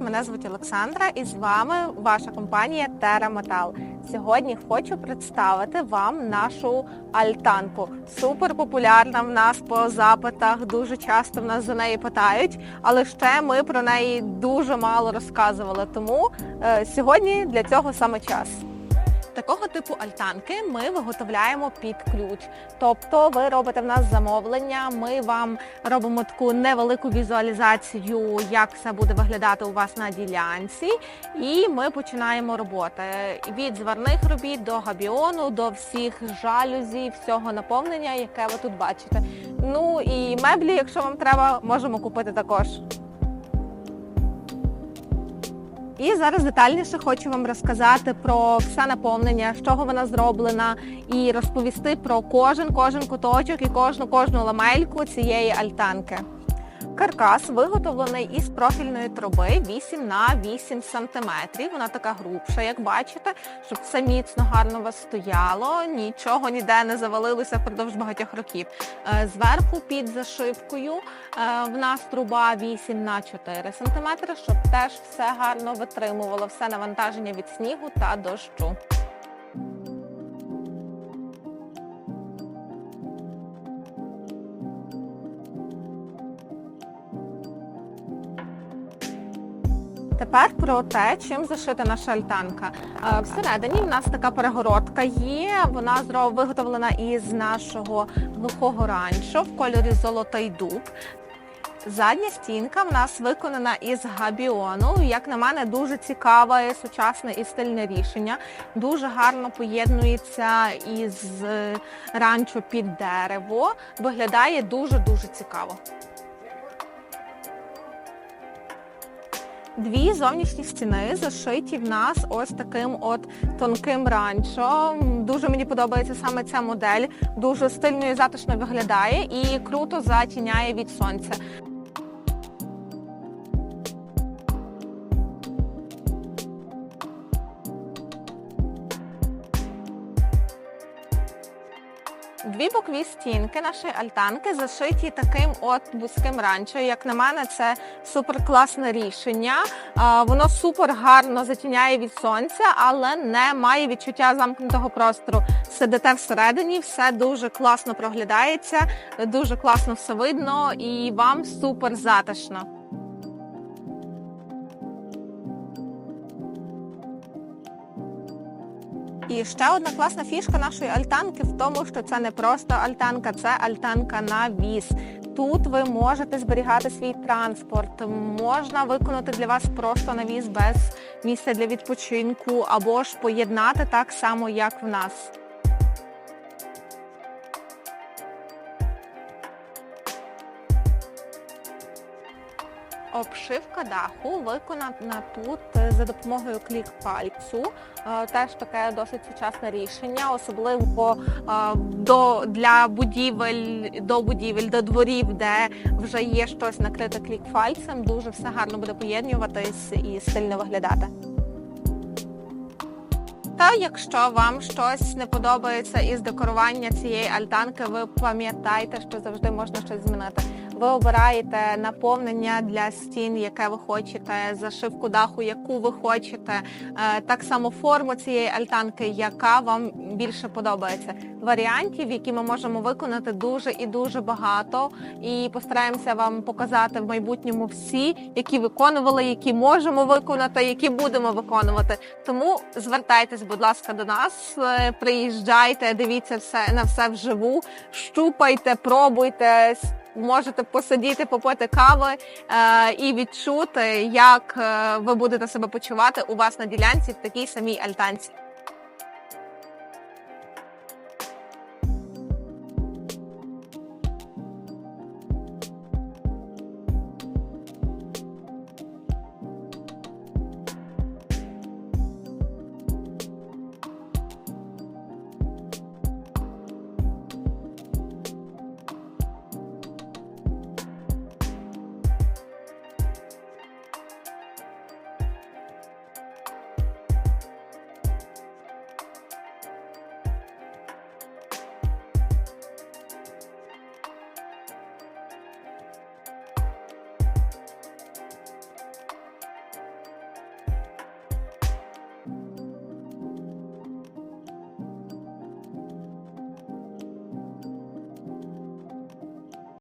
Мене звуть Олександра, і з вами ваша компанія Metal. Сьогодні хочу представити вам нашу альтанку. Супер популярна в нас по запитах. Дуже часто в нас за неї питають, але ще ми про неї дуже мало розказували. Тому е, сьогодні для цього саме час. Такого типу альтанки ми виготовляємо під ключ. Тобто ви робите в нас замовлення, ми вам робимо таку невелику візуалізацію, як все буде виглядати у вас на ділянці, і ми починаємо роботи. Від зварних робіт до габіону, до всіх жалюзі, всього наповнення, яке ви тут бачите. Ну і меблі, якщо вам треба, можемо купити також. І зараз детальніше хочу вам розказати про все наповнення, з чого вона зроблена, і розповісти про кожен кожен куточок і кожну кожну ламельку цієї альтанки. Каркас виготовлений із профільної труби 8 на 8 см. Вона така грубша, як бачите, щоб все міцно гарно вас стояло, нічого ніде не завалилося впродовж багатьох років. Е, Зверху під зашивкою е, в нас труба 8 на 4 см, щоб теж все гарно витримувало все навантаження від снігу та дощу. Тепер про те, чим зашита наша альтанка. Е, Всередині в нас така перегородка є. Вона виготовлена із нашого глухого ранчо в кольорі золотий дуб. Задня стінка в нас виконана із габіону. Як на мене, дуже цікаве, сучасне і стильне рішення. Дуже гарно поєднується із е, ранчо під дерево. Виглядає дуже-дуже цікаво. Дві зовнішні стіни зашиті в нас ось таким от тонким ранчо. Дуже мені подобається саме ця модель. Дуже стильно і затишно виглядає і круто затіняє від сонця. Дві бокові стінки нашої альтанки зашиті таким от вузьким ранчо. Як на мене, це супер класне рішення. Воно супер гарно затіняє від сонця, але не має відчуття замкнутого простору. Сидите всередині, все дуже класно проглядається, дуже класно все видно і вам супер затишно. І ще одна класна фішка нашої альтанки в тому, що це не просто альтанка, це альтанка на віз. Тут ви можете зберігати свій транспорт, можна виконати для вас просто навіз без місця для відпочинку, або ж поєднати так само, як в нас. Обшивка даху виконана тут за допомогою клік-пальцю. Е, Теж таке досить сучасне рішення, особливо е, до для будівель, до будівель, до дворів, де вже є щось накрите клік-пальцем. Дуже все гарно буде поєднуватись і стильно виглядати. Та якщо вам щось не подобається із декорування цієї альтанки, ви пам'ятайте, що завжди можна щось змінити. Ви обираєте наповнення для стін, яке ви хочете, зашивку даху, яку ви хочете, е, так само форму цієї альтанки, яка вам більше подобається. Варіантів, які ми можемо виконати, дуже і дуже багато. І постараємося вам показати в майбутньому всі, які виконували, які можемо виконати, які будемо виконувати. Тому звертайтесь, будь ласка, до нас, е, приїжджайте, дивіться все на все вживу, щупайте, пробуйте. Можете посидіти, попити кави е, і відчути, як е, ви будете себе почувати у вас на ділянці в такій самій альтанці.